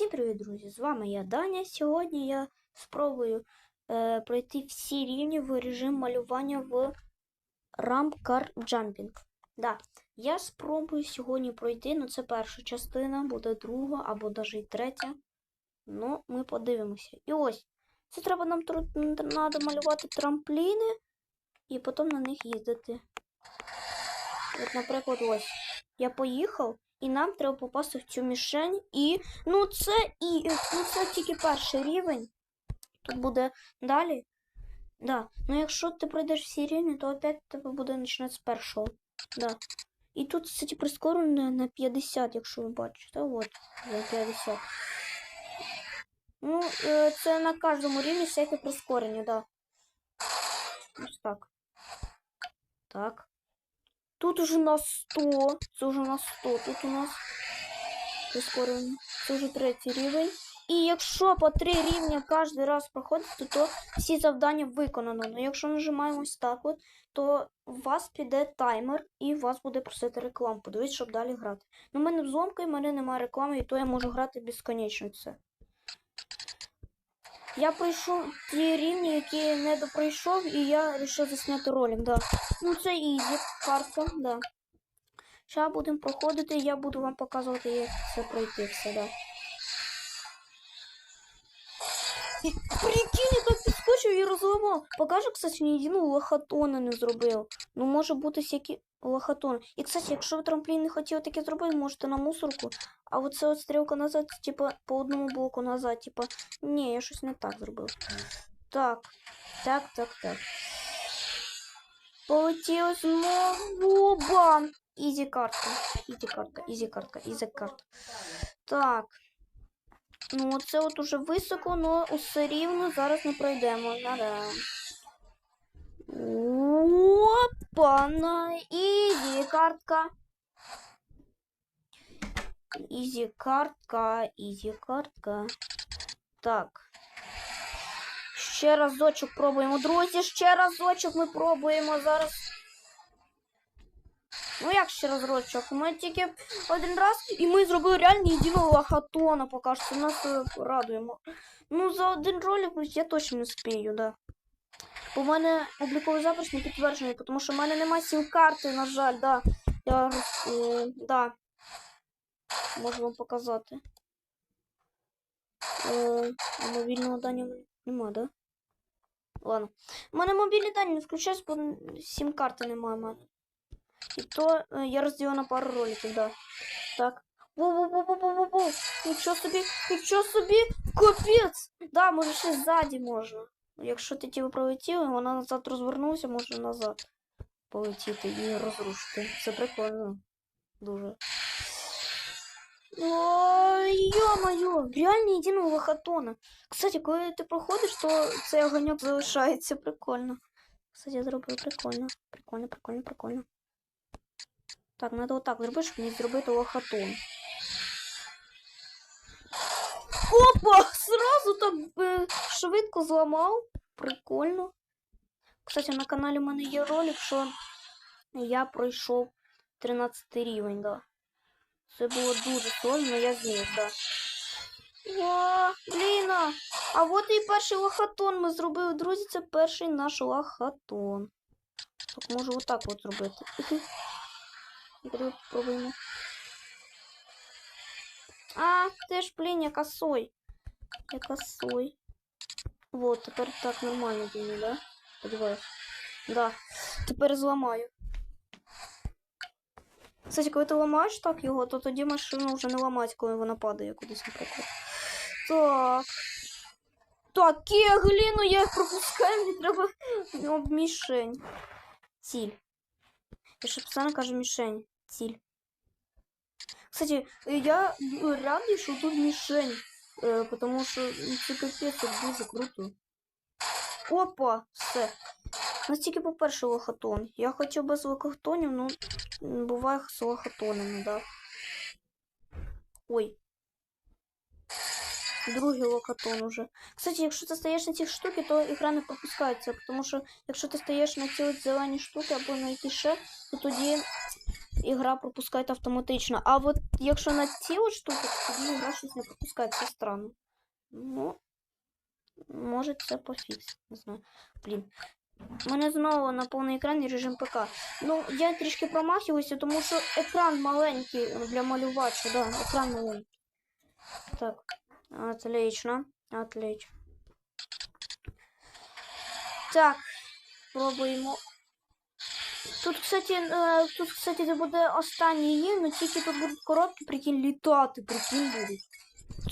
Всім привіт, друзі! З вами я Даня. Сьогодні я спробую е, пройти всі рівні в режим малювання в Ramp Car Jumping. Да, я спробую сьогодні пройти, ну це перша частина, буде друга або навіть третя. Ну, ми подивимося. І ось, це треба нам треба малювати трампліни і потім на них їздити. От, наприклад, ось. Я поїхав, і нам треба попасти в цю мішень. І. Ну, це і. Ну, це тільки перший рівень. Тут буде далі. Да. Ну якщо ти пройдеш всі рівні, то опять тебе буде починати з першого. Да. І тут, кстати, прискорення на 50, якщо ви бачите. От, за 50. Ну, е, це на кожному рівні всяке прискорення, да. Ось так. Так. Тут уже на 100. Це вже на 100. Тут у нас прискорення. Це вже третій рівень. І якщо по три рівня кожен раз проходити, то всі завдання виконано. Ну, якщо нажимаємо ось так, от, то у вас піде таймер і у вас буде просити рекламу. Подивіться, щоб далі грати. Ну, в мене взломка, і в мене немає реклами, і то я можу грати безконечно це. Я пройшов ті рівні, які не допройшов, і я вирішив засняти ролик, да. Ну, це ізі, картка, да. Зараз будемо проходити, я буду вам показувати, як це пройти все, да. так підскочив і розламав. Покажу, кстати, ні єдиного лохотона не зробив. Ну, може бути всякі лохотони. І, кстати, якщо ви трамплін не хотіли таке зробити, можете на мусорку. А оце от стрілка назад, типа, по одному блоку назад, типа, ні, я щось не так зробив. Так, так, так, так. Полетіло знову бам! Ізі картка. Ізі картка, ізі картка, ізі картка. Так. Ну, це от уже високо, але усе рівно зараз не пройдемо. Опа, на ізі картка. Ізі картка, ізі картка. Так. Ще разочок пробуємо. Друзі, ще разочок ми пробуємо зараз. Ну як ще разочок? Ми тільки один раз і ми зробили реально єдиного лохотона поки що. Нас е, радуємо. Ну, за один ролик я точно не спію, да. В мене обліковий запис не підтверджений, тому що в мене немає сім-карти, на жаль, да. Я е, да. Можу вам показати. Е, мобільного дані немає, да? Ладно. У мене мобільні дані не включаюсь, бо сім-карти немає в мене. І то е, я розділю на пару роликів, да. Так. Воу-воу-воу-воу-воу-воу. Нічого собі, нічого собі, капець! Да, може ще ззаді можна. Якщо ти ті пролетіли, вона назад розвернулася, може назад полетіти і розрушити. Це прикольно. Дуже. Ё-моё, реально єдиного лохотона. Кстати, коли ти проходиш, то цей огоньок залишається. Прикольно. Кстати, я зробив прикольно. Прикольно, прикольно, прикольно. Так, надо отак зробити, щоб не зробити лохотон. Опа! Сразу так е, швидко зламав. Прикольно. Кстати, на каналі в мене є ролик, що я пройшов 13 рівень, да. Це було дуже сложно, я зміг, да. О, блін, а а от і перший лохотон ми зробили. Друзі, це перший наш лохотон. Так, можу отак от зробити. І давай попробуємо. А, ти ж, блін, я косой. Я косой. Вот, тепер так нормально буде, да? Сподіваюсь. Да. Тепер зламаю. Кстати, коли ти ламаєш так його, то тоді машину вже не ламати, коли вона падає кудись, наприклад. Так. Так, гліну, я їх пропускаю, мені треба об мішень. Ціль. Я ще постійно кажу мішень. Ціль. Кстати, я радий, що тут мішень. Е, потому що ну, це капець це дуже круто. Опа! Все. У нас тільки по-перше лохотон. Я хотів без лохотонів, ну буває з лохотонами, да. Ой. Другий локатон уже. Кстати, якщо ти стаєш на ці штуки, то ігра не пропускається, тому що якщо ти стаєш на ці зелені штуки або на якісь ще, то тоді ігра пропускає автоматично. А от якщо на ці штуки, то тоді ігра щось не пропускає, це странно. Ну, може це пофікс. Не знаю. Блін. Мене знову на повний екран і режим ПК. Ну, я трішки промахиваюся, тому що екран маленький для малювача, да, екран маленький. Так, отлично, отлично. Так, пробуємо. Тут, кстати, е, тут, кстати, це буде останній є, але тільки тут будуть коробки, прикинь, літати, прикинь будуть.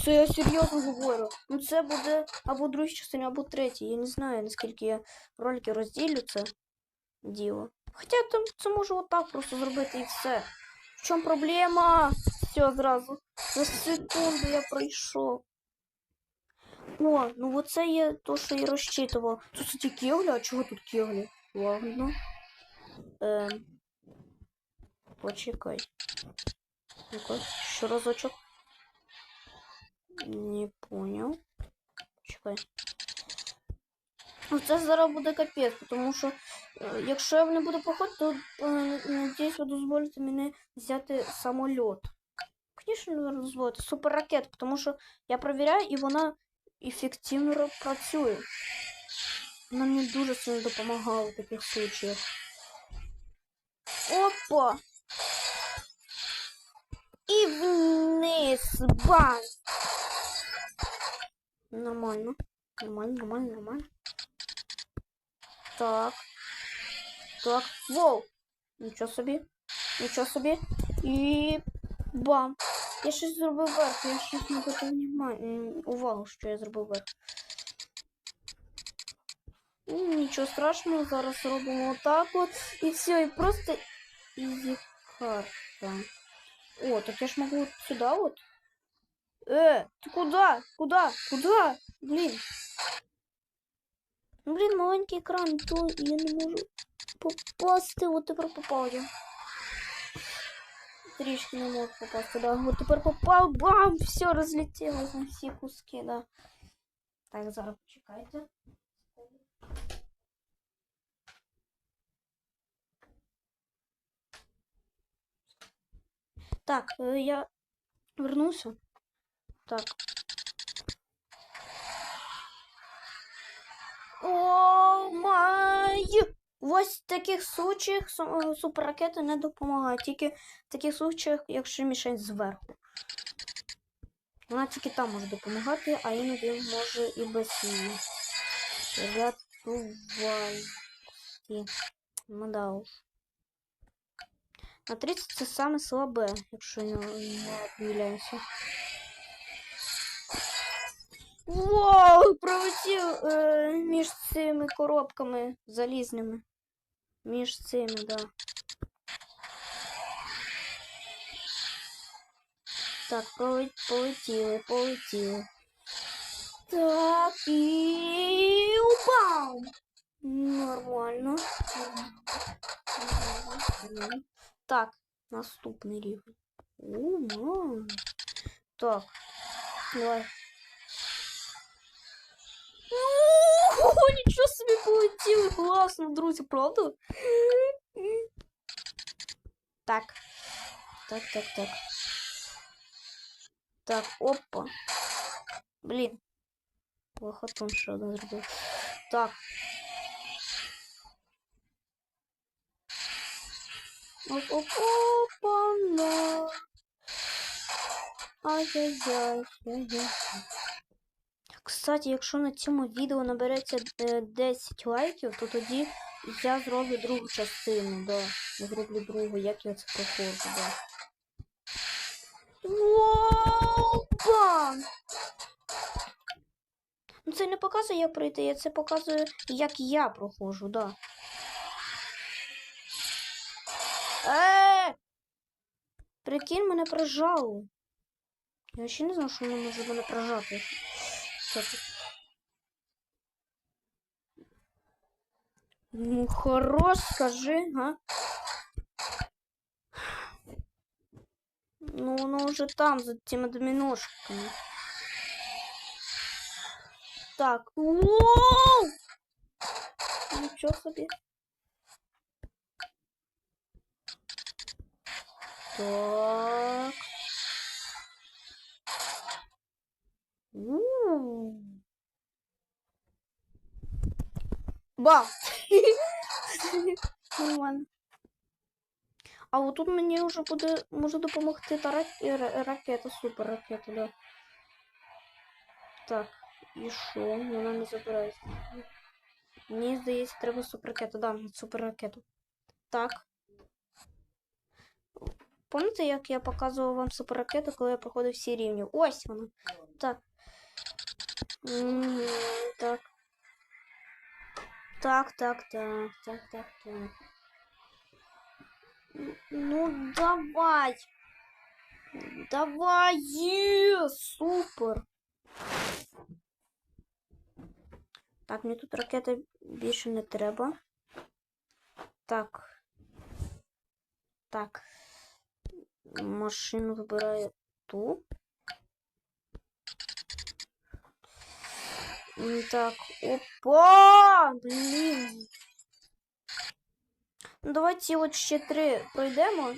Це я серйозно говорю. Ну це буде або другій частині, або третій. Я не знаю, наскільки я ролики розділю це діло. Хоча там це можу отак просто зробити і все. В чому проблема? Все, зразу. За секунду я пройшов. О, ну оце є то, що я розчитував. Тут кстати, кеглі, а чого тут кеглі? Ладно. Ем. Почекай. Ну-ка, ще разочок. Не понял. Чекай. Ну, Це зараз буде капець, тому що е, якщо я не буду проходити, то е, надіюсь, ви дозволите мені взяти самольот. Не дозволите. Суперракет, тому що я перевіряю і вона ефективно ра- працює. Вона мені дуже сильно допомагала в таких случаях. Опа! І вниз, бам! Нормально. Нормально, нормально, нормально. Так. Так. Воу! Нічого собі. Нічого собі. І бам! Я щось зробив верх, я щось не внимання. Увагу, що я зробив верх. Нічого страшного, зараз робимо отак от. І все, і просто ізі карта. О, так я ж могу вот сюда вот. Э, ты куда? Куда? Куда? Блин. Блін, маленький екран, то я не можу попасти. От тепер попав я. Трішки не мог попасти, да. От тепер попав, бам! Все розлетілось на всі куски, да. Так, зараз почекайте. Так, е, я вернувся. Так. Ось в таких случаях е, суперракети не допомагають. Тільки в таких случаях, якщо мішень зверху. Вона тільки там може допомагати, а іноді може і без її. Рятувальки. Ну. На 30 це саме слабе, якщо я не помиляюся. Вау! Пролетів е, між цими коробками залізними. Між цими, да. Так, поле- полетіли, полетіли. Так, і упав. Нормально. Нормально. Так, наступний рівень. О, май. Так, давай. Ого, нічого собі полетіли. Класно, друзі, правда? Так. Так, так, так. Так, опа. Блін. Лохотун ще один зробив. Так. Оп, оп, Кстати, якщо на цьому відео набереться е, 10 лайків, то тоді я зроблю другу частину, да. Я зроблю другу, як я це проходжу, да. Бам! Ну це не показує, як пройти, я це показую, як я проходжу, да. Е! Прикинь, мене прожало. Я ще не знав, що воно може мене прожати. Що тут? Ну, хорош, скажи, а? Ну, воно вже там, за тими доміношками. Так. Воу! Нічого собі. Так. У. Ба! Нормально. А от тут мені вже буде може допомогти та рак- ракета, супер ракета, да. Так, і що? Вона не забирається. Мені здається, треба суперракету. Да, суперракету. Так. Пам'ятаєте, як я показував вам суперракету, коли я проходив всі рівні? Ось вона. Так. М, Так. Так, так, так, так, так, так. Н- Ну, давай. Давай, є, супер. Так, мені тут ракети більше не треба. Так. Так. Машину вибираю ту. Так, опа! Блін. Ну, давайте от ще три пройдемо.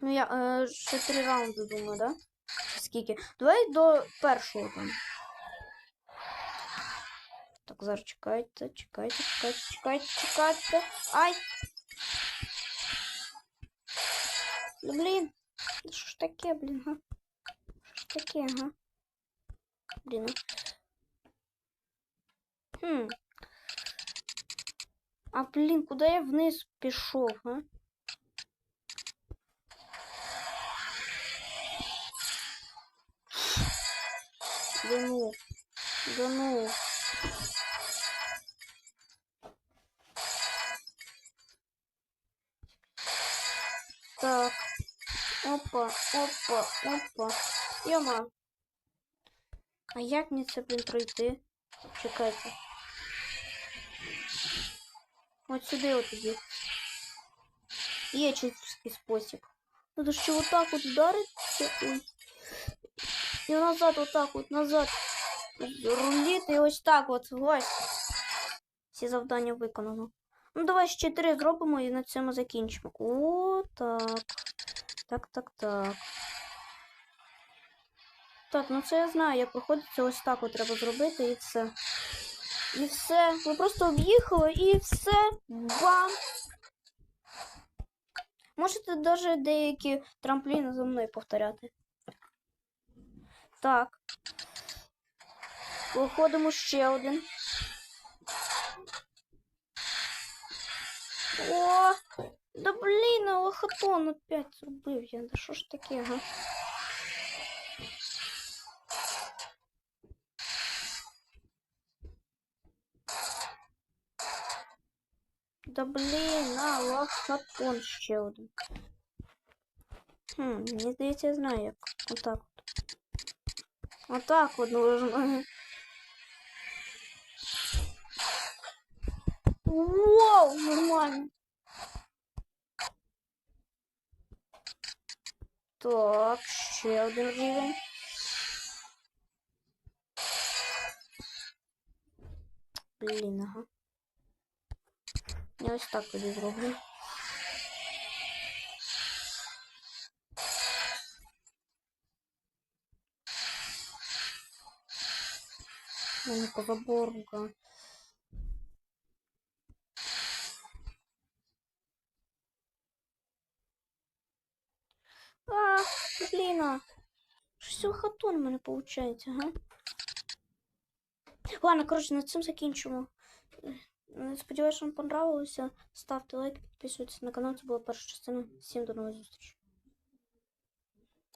Ну, я е, ще три раунди думаю, да? Скільки? Давай до першого там. Так, зараз чекайте, чекайте, чекайте, чекайте, чекайте. Ай! Ну, блін. Що ж таке, блін, га? Що ж таке, га? Блін. ну. А, блін, куди я вниз пішов, а? Да ну. Да ну. Так. Опа, опа, опа. Йома. А як мені це, блін, пройти? Чекайте. От сюди от тоді. Є чистий спосіб. Надо вот так вот удариться. Ой. І назад, вот так вот, назад. Руліти і ось так от. Ось. Всі завдання виконано. Ну, давай ще три зробимо і на цьому закінчимо. О, так. Так, так, так. Так, ну це я знаю, як виходить, ось так от треба зробити і все. І все. Ви просто об'їхали і все. Бам! Можете навіть деякі трампліни за мною повторяти. Так. Виходимо ще один. О! Да блін, лохотон опять зробив я. Да що ж таке, га? Да блін, а лохотон ще один. Хм, мені здається, я знаю як. Отак от. Отак от нужно. Воу, нормально. Так, ще один рівень. Блін, ага. Я ось так тоді зроблю. Не по забору, га. А, блін. Щось у мене виходить, ага. Ладно, коротше, на цим закінчимо. Сподіваюся, вам понравилося. Ставте лайк, підписуйтесь на канал. Це була перша частина. Всім до нових зустрічей.